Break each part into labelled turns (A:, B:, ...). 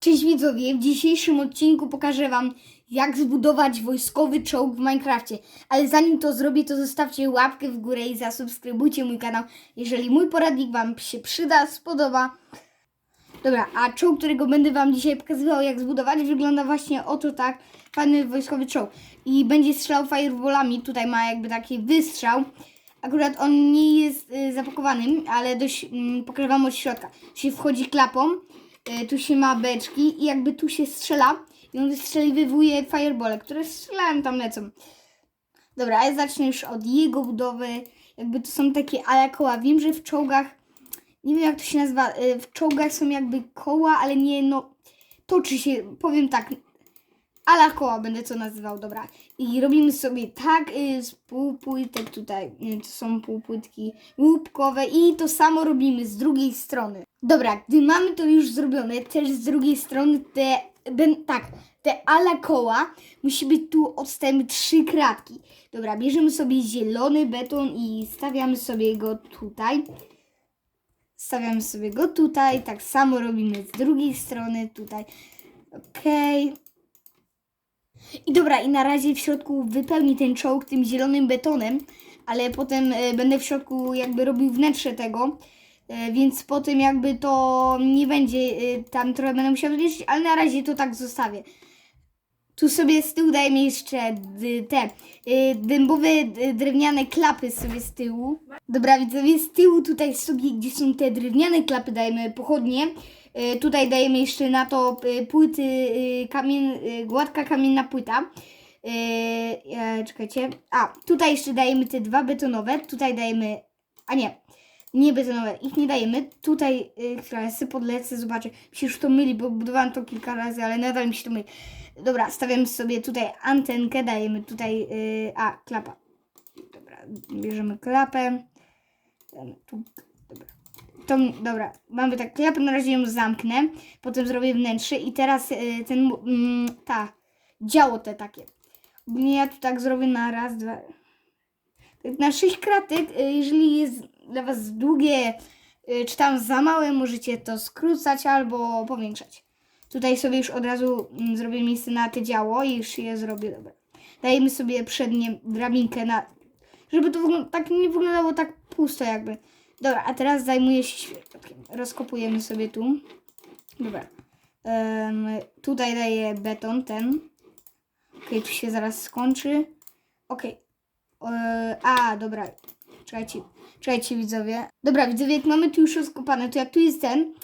A: Cześć widzowie, w dzisiejszym odcinku pokażę Wam jak zbudować wojskowy czołg w Minecrafcie. Ale zanim to zrobię, to zostawcie łapkę w górę i zasubskrybujcie mój kanał, jeżeli mój poradnik Wam się przyda, spodoba. Dobra, a czołg, którego będę Wam dzisiaj pokazywał jak zbudować, wygląda właśnie oto tak, fajny wojskowy czołg. I będzie strzelał fireballami, tutaj ma jakby taki wystrzał. Akurat on nie jest y, zapakowany, ale dość mm, pokażę Wam od środka. Się wchodzi klapą, y, tu się ma beczki i jakby tu się strzela i on wystrzeliwuje firebole, które strzelają tam lecą. Dobra, ja zacznę już od jego budowy. Jakby to są takie ala koła. Wiem, że w czołgach, nie wiem jak to się nazywa, y, w czołgach są jakby koła, ale nie, no, toczy się, powiem tak, ala koła będę to nazywał, dobra. I robimy sobie tak y, z półpłytek tutaj, y, to są półpłytki łupkowe i to samo robimy z drugiej strony. Dobra, gdy mamy to już zrobione, też z drugiej strony te, ben, tak, te ala koła musi być tu odstępy trzy kratki. Dobra, bierzemy sobie zielony beton i stawiamy sobie go tutaj. Stawiamy sobie go tutaj, tak samo robimy z drugiej strony tutaj. Okej. I dobra, i na razie w środku wypełni ten czołg tym zielonym betonem, ale potem e, będę w środku jakby robił wnętrze tego, e, więc potem jakby to nie będzie, e, tam trochę będę musiał zliczyć, ale na razie to tak zostawię. Tu sobie z tyłu dajemy jeszcze te dębowe drewniane klapy sobie z tyłu. Dobra, widzowie, z tyłu tutaj sobie, gdzie są te drewniane klapy, dajemy pochodnie. Y, tutaj dajemy jeszcze na to y, płyty, y, kamien, gładka kamienna płyta. E, czekajcie. A, tutaj jeszcze dajemy te dwa betonowe. Tutaj dajemy, a nie, nie betonowe, ich nie dajemy. Tutaj, która sobie podlecę, zobaczę. Mi się już to myli, bo budowałam to kilka razy, ale nadal mi się to myli. Dobra, stawiamy sobie tutaj antenkę, dajemy tutaj, a, klapa. Dobra, bierzemy klapę. Tu, dobra. To, dobra, mamy tak klapę, na razie ją zamknę, potem zrobię wnętrze i teraz y, ten, mm, ta, działo te takie. Ogólnie ja tu tak zrobię na raz, dwa, na sześć kratek, y, jeżeli jest dla Was długie, y, czy tam za małe, możecie to skrócać albo powiększać. Tutaj sobie już od razu mm, zrobię miejsce na te działo i już je zrobię, dobra. Dajemy sobie przednie drabinkę na, żeby to tak nie wyglądało tak pusto jakby. Dobra, a teraz zajmuję się świetlakiem. Rozkopujemy sobie tu. Dobra. Em, tutaj daję beton ten. Okej, tu się zaraz skończy. Okej. E, A, dobra. Czekajcie, czekajcie widzowie. Dobra, widzowie, jak mamy tu już rozkopane, to jak tu jest ten,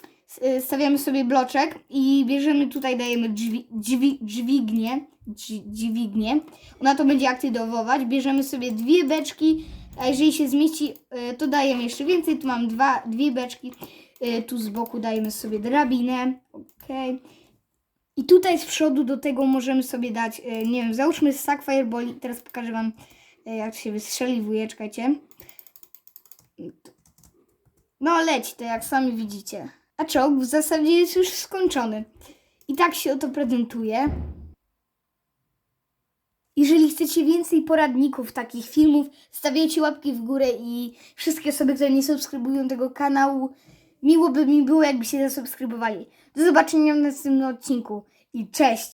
A: y, stawiamy sobie bloczek i bierzemy tutaj, dajemy drzwi, drzwi, dźwignię, dź- dźwignię. Ona to będzie aktywować. Bierzemy sobie dwie beczki, a jeżeli się zmieści, y, to dajemy jeszcze więcej. Tu mam dwa, dwie beczki. Y, Tu z boku dajemy sobie drabinę. Okej. I tutaj z przodu do tego możemy sobie dać, y, nie wiem, załóżmy stack fireball. Teraz pokażę Wam, jak się wystrzeliwuje. Czekajcie. No leci to, jak sami widzicie. A czołg w zasadzie jest już skończony. I tak się oto prezentuje. Chcecie więcej poradników, takich filmów, stawiajcie łapki w górę i wszystkie osoby, które nie subskrybują tego kanału, miło by mi było, jakby się zasubskrybowali. Do zobaczenia w następnym odcinku i cześć!